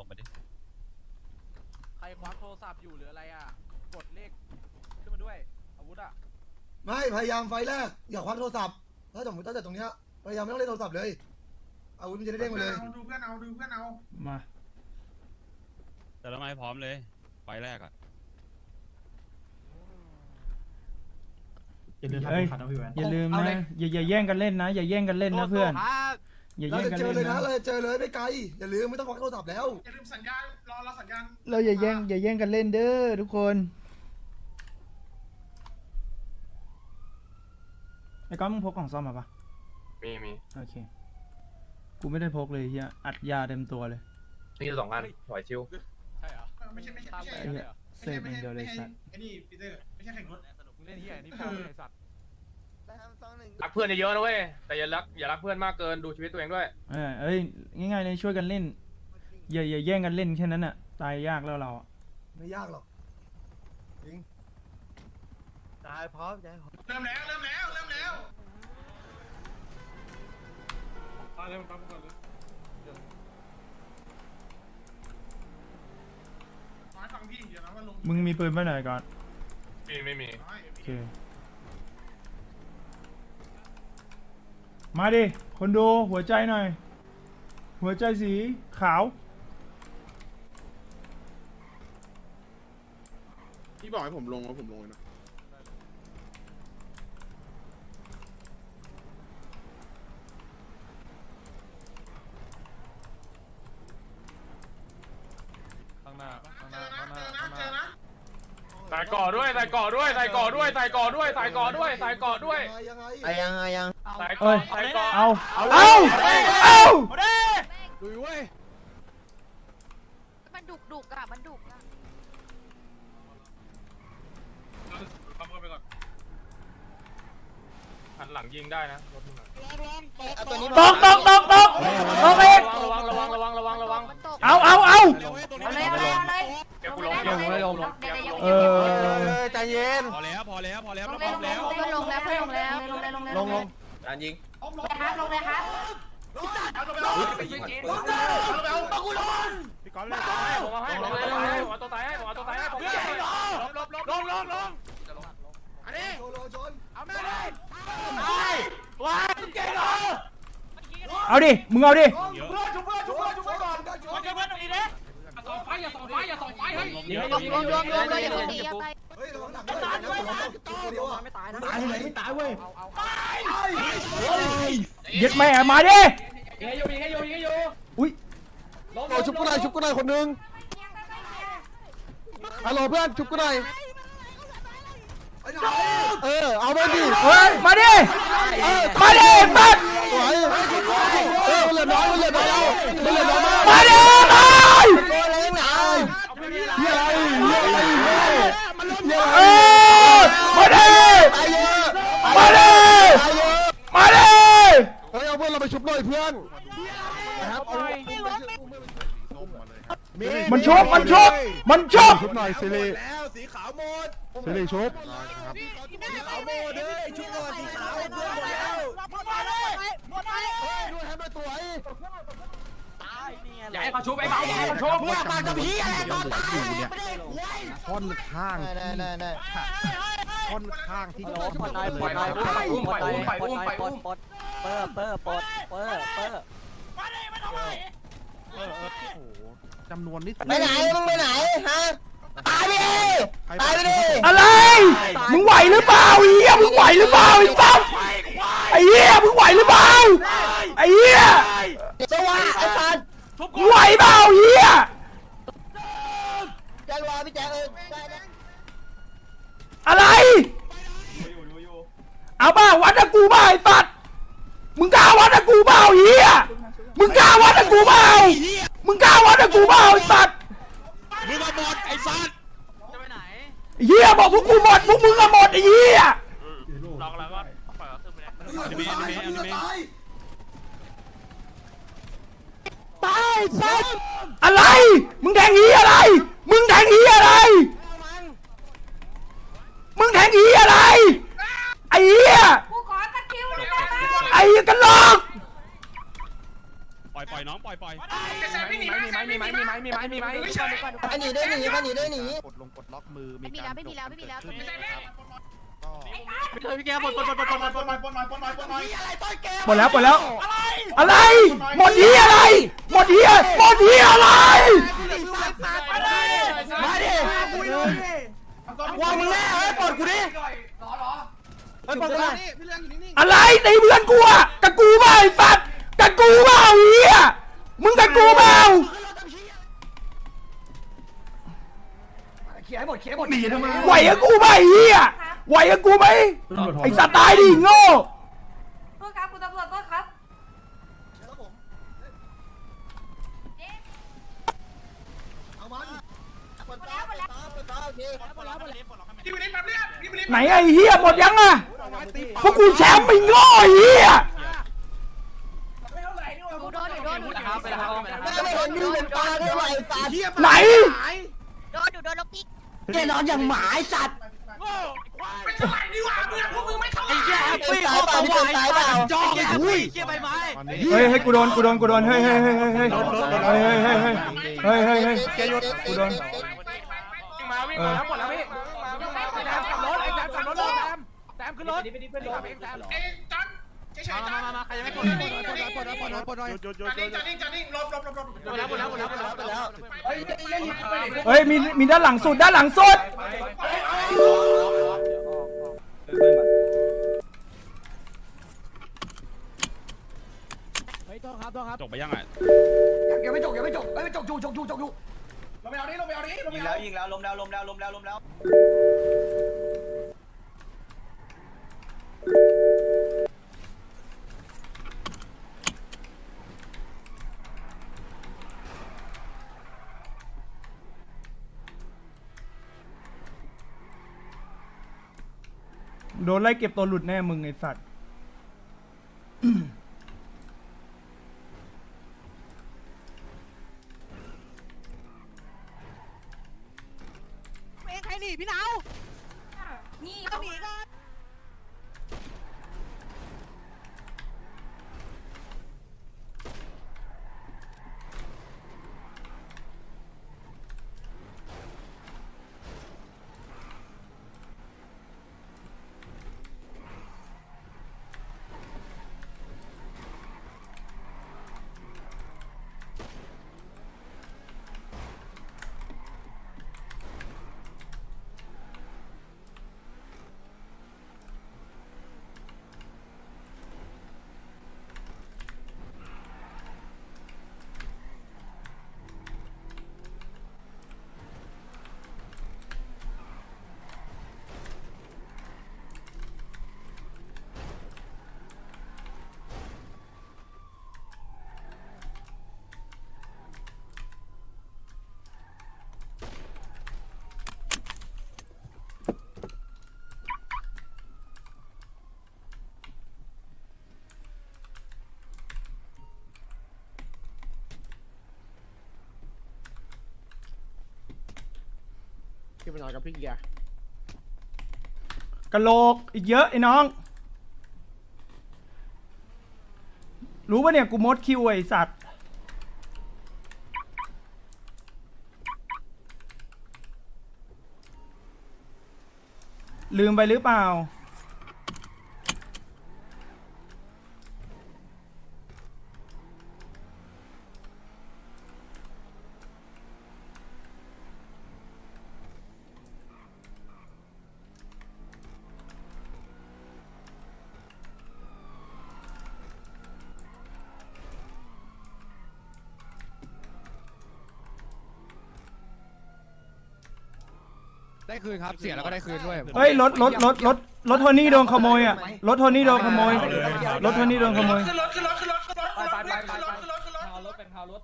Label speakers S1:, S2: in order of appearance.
S1: ลงไปดิ
S2: ใครควักโทรศัพท์อยู่หรืออะไรอะ กดเลขขึ้นมาด้วย อาวุธอะ
S3: ไม่พยายามไฟแรกอย่าควักโทรศัพท์ถ้าสมมติตั้งแต่ตรงเนี้ยพยายามไม่ต้องเล่นโทรศัพท์เลยอาวุธมันจะได้เด้งไปเลย
S4: ดูเพื่อนเอาดูเพื่อนเอา
S5: มา
S1: แต่ละไม้พร้อมเลยไฟแรกอะ
S6: อย่าลืม
S5: เอ้ย
S6: ทำขัดนะพี่แวน
S5: อย่าลืมนะอย่าอย่าแย่งกันเล่นนะ อย่าแย่งกันเล่นนะเพื่อน อย่า
S3: เรา
S5: แย่ง
S3: จะ
S5: กัน
S3: เจอ
S5: เล่น
S3: เลยนะ
S5: นะ
S3: เราจะเจอเลยไม่ไกลอย่าลืมไม่ต้องควักโทรศัพท์แล้ว
S4: อย่าลืมสัญญาณรอรอสัญญาณ
S5: เราอย่าแย่งอย่าแย่งกันเล่นเด้อทุกคนไอ้ก้อนมึงพกกล่องซ่อมมาปะ
S7: มีมี
S5: โอเค กูไม่ได้พกเลยเฮียอัดยาเต็มตัวเลย
S7: นี่สองอันไหวชิว
S2: ใช่เหรอ
S4: เออไม่ใช่ไม่ใช่
S2: ตาม
S4: ไม่
S2: ไป
S4: ใช่
S2: เลยเหรอ
S5: เสพอย่างเดียวเลยสัตว์
S4: ไอ้นี่ปีเตอร์ไม่ใช่แข่งรถ
S2: มึงเล่นเฮียนี่พ่อมึงไอ้สัตว์
S7: รักเพื่อนเยอะๆนะเว้ยแต่อย่ารักอย่ารักเพื่อนมากเกินดูชีวิตตัวเองด้วย
S5: เออเอ้ยง่ายๆเลยช่วยกันเล่นอย่าอย่าแย่งกันเล่นแค่นั้นอะตายยากแล้วเราอะ
S3: ไม่ยากหรอกจริง
S4: เริ่มแล้วเริ่มแล้วเริ่มแล้วมาเร็วตามก่อนเลยขอให้ฟังพี่อย่างเดียวนะว่าลง
S5: มึงมีปืนป่ะหน่อยก่อน
S7: มีไม่มี
S4: น้อย
S5: โอเค มาดิ คนดูหัวใจหน่อย หัวใจสีขาว
S8: พี่บอกให้ผมลงแล้วผมลงเลยนะ
S2: ข้างหน้าข้างห
S4: เจ
S2: น้า
S4: อนะ
S2: ข้างห
S4: เจ
S2: น้า
S4: อนะ
S2: ข้างหน้า
S4: เจอนะ
S7: ใส่ก่อด้วยใส่ก่อด้วยใส่ก่อด้วยใส่ก่อด้วยใส่ก่อด้วยใส่ก่อด้วย
S3: ยังไง
S9: ไอ้ยังไงยัง
S7: ใส่
S5: เอ้
S7: ก่อยใส่ก่อ
S5: เอาเอาเอาเอา
S2: ลุยเว้ย
S10: มันดุกดุกอะมันดุกอะ
S4: ทำเข้าไปก่อน
S7: หันหลังยิงได้นะรถมึงอะ
S9: เอาตัวนี้
S5: ตกตกตกตกตกอีก
S7: ระวังระวังระวังระวังระวัง
S10: มันตก
S5: เอาเอาเอา
S10: เอาเลยเอาเลยเอาเลย
S7: เดี๋ยวกูลง
S10: ล
S7: เดี๋ยว
S10: ง
S7: กู
S10: เลย
S7: ล
S10: ล
S7: ง
S10: งเลยเดี๋ยวเดี๋ยว
S5: เอ
S10: เดี๋ยว
S5: อ
S9: ใจเย็น
S1: พอแล้วพอแล้วพอแล้ว
S10: ล
S1: ไม่
S10: ง
S1: พ
S10: เล
S1: ร้
S10: ย
S1: อ
S10: ล
S1: ม
S10: ง
S1: แล้ว
S10: เลยลงแล้วลงแล้วลงเลย ลงเลย
S9: ลงลง
S7: การยิง
S10: ครับลงเลยครับ
S7: พี่ก้อนเลยผมเอาให้ผมเอาให้ผมเอาตัวตายให้ผมเอาตัวตายให้ผมเอาตัวตายให้ลงลงลงลง
S3: โดนโดนชน
S5: เอาดิ มึงเอาดิ
S1: เยอะ
S3: ชุบเพื่อนชุบเพื่อนชุบเพื่อนก่อนชุบเพื่อน
S4: ส่องไฟอย่าส่องไฟอย่าส่องไฟเฮ้ย
S1: เยอะ
S10: รวมรวมรวมรวมเลยอย่าคนดีอย่าไป
S3: เฮ้ยระวังหนักด้วยนะตัวเดียวอะ
S9: ไม่ ตายนะ
S3: ตายไหนตายเว้ย
S5: ยึดแม่มาดิ
S7: ยิงให้อยู่ยิงให้อยู่ยิงให้อยู่
S5: อุ้ย
S9: โอ้ชุบกูหน่อยชุบกูหน่อยคนนึงฮัลโหลเพื่อนชุบกูหน่อย
S3: ไปไหน
S9: เออเอาไปดิ
S5: เฮ้ยมาดิมาดิสัตว์
S9: สวยเออมันเหลือน้อยมันเหลือน้อยเอามันเหลือน้อยมาก
S5: มาดิตาย
S9: โอ้ยอะไรนักหนาเฮียอะไรเฮียอะไรเฮียเฮีย
S5: เอ
S9: อะไร
S5: อมาดิ
S9: ตายเยอะ
S5: มาดิ
S9: ตายเยอะ
S5: มาดิ
S9: เฮ้ยเอาเพื่อนเราไปชุบหน่อยเพื่อนนะครับเอา
S5: มัน ชุบมันชุบมันชุบ
S9: ชุบหน่อยสิริ
S8: แล้วสีขาวหมด
S9: สิริชุบ
S8: สีขาวหมดเลยชุบก่อนสีขาวเพื่อนหมดแล้ว
S9: ด้วยให้มาสวย
S7: อย่าให้เขาชุบไอ้เบาอย่าให้เขาชุบ
S9: มึงปากกับพี่อะไรตอนตายเนี่ยค่อนข้างได้ได้ได้ค่อนข้างที่จะ
S7: ปล่อยปล่อยปล่อยอุ้มปล่อยอุ้มปล่อยอุ้มปล่อยอุ้ม
S9: เปิดเปิดปดเปิดเปิด
S8: จำนวนนี่
S9: ไปไหนมึงไปไหนฮะตายไปดิตายไปดิ
S5: อะไร มึงไหวหรือเปล่าไอ้เหี้ยมึงไหวหรือเปล่าไอ้ปั๊มไอ้เหี้ยมึงไหวหรือเปล่าไอ้เหี้ย
S9: สวัสดีไอ้สัน
S5: มึงไหวเปล่าไอ้เหี้ย
S9: แจ้งรอพี่แจ้งเออได้ได้
S5: อะไร เอาเปล่าวัดกับกูเปล่าไอ้ปัดมึงกล้าวัดกับกูเปล่าไอ้เหี้ยมึงกล้าวัดกับกูเปล่ามึงกล้าวัด กับกูเปล่าไอ้ปัด
S1: มึงมาหมดไอ้สัตว์
S5: ไอ้เหี้ยบอกพวกกูหมดพวกมึงก็หมดไอ้เหี้ย
S7: ลองแล้วก็ปล่อยเขาขึ้นไปแล้ว
S3: ตายตาย
S5: ตายสัสอะไร มึงแทงอีอะไร มึงแทงอีอะไร มึงแทงอีอะไรไอ้เหี้ย
S10: กูขอตะคิวเลย
S5: ไอ้กันหลอก
S1: ปล่อยปล่อยอยน้องปล่อยปล่อย
S4: มีไหมมีไหมมีไหมมีไหมมีไหมมีไหม
S8: อันนี้ได้หนีอันนี้ได้หนี
S11: กดลงกดล็อกมือ
S10: ไม่มีแล้วไม่มีแล้วไม่มีแล้ว
S11: ก็
S4: ไม่เคยพี่แกปลดปลดปลดปลดปลดปลดปลด
S5: หมดแล้วหมดแล้ว อะไร หมดที่อะไร หมดที่หมดที่อะไร
S8: มาดิวางมึงแน่เฮ้ยปลดกูดิเฮ้ยปลดกูดิ
S5: อะไรตีเพื่อนกูอะกับกูเปล่าไอ้สัตว์ กับกูเปล่าเฮียมึงกับกูเปล่า
S3: เขียนให้หมดเขียนให้หมด
S12: หนีทำไม
S5: ไหวกับกูไหมเฮียไหวกับกูไหมไอ้สัตว์ตายดิโง่
S10: โทษครับคุณตำรวจโทษครับ
S3: เอามัน
S10: หมดแล้วหมดแล้ว
S5: ไหนไอ้เฮียหมดยังอะพวกกูแชมป์ไม่โง่เฮีย
S10: ดูโดนดูโดนดูโดน
S4: ครับ ไปแล้วไปแล้ว
S8: ไม่เห็นมีเป็นปลาได้ไหวตา
S5: ไหน
S10: โดนดูโดนลบพิก
S8: แกนอนอย่างหมาไอ้สัตว์ไอ้เหี้ยแฮปปี้เขาบอกว่าไอ้สัตว์จอกอุ้ย
S11: ตอนนี้
S5: เฮ้ยเฮ้ยกูโดนกูโดนกูโดนเฮ้ยเฮ้ยเฮ้ยเฮ้ยเฮ้ยเฮ้ยเฮ้ยเฮ้ยเฮ้ยเฮ้ยเฮ้ย
S8: แกหยุด
S5: กูโดน
S4: วิ่งมาวิ่งมาแล้วหมดแล้วพี่
S2: แซมกลับรถไอ้แซมกลับรถเลยแซมแซมขึ้นรถขับเองแซม
S4: มามามาใครยังไม่กด
S11: หยุดหยุดหยุดหยุด
S4: หมดแล้วหมดแล้วหมดแล้วหมดแล้ว
S5: เฮ้ยมีมีด้านหลังสุดด้านหลังสุด
S1: จบไปยังอะ
S3: ยังไม่จบยังไม่จบไม่จบอยู่จบอยู่จบอยู่
S2: ยิงแล้วยิงแล้วลมแล้วลมแล้วลมแล้วลมแล้ว
S5: นไล่เก็บตัวหลุดแน่มึงไอ้สัตว์
S10: ขึ้น
S11: ไปนอนกับพี่เกียร์
S5: กะโหลกอีกเยอะไอ้น้อง รู้ปะเนี่ยกูมดคิวไอ้สัตว์ ลืมไปหรือเปล่า
S11: ได้คืนครับ เสียแล้วก็ได้คืนด้วย
S5: เฮ้ยรถรถรถรถรถโทนี่โดนขโมยอะรถโทนี่โดนขโมยรถโทนี่โดนขโมย ข
S4: ึ้นรถขึ้นรถขึ้นรถขึ้นรถขึ้นรถขึ้นรถขึ้นรถ
S2: ขึ้นรถขึ้นรถ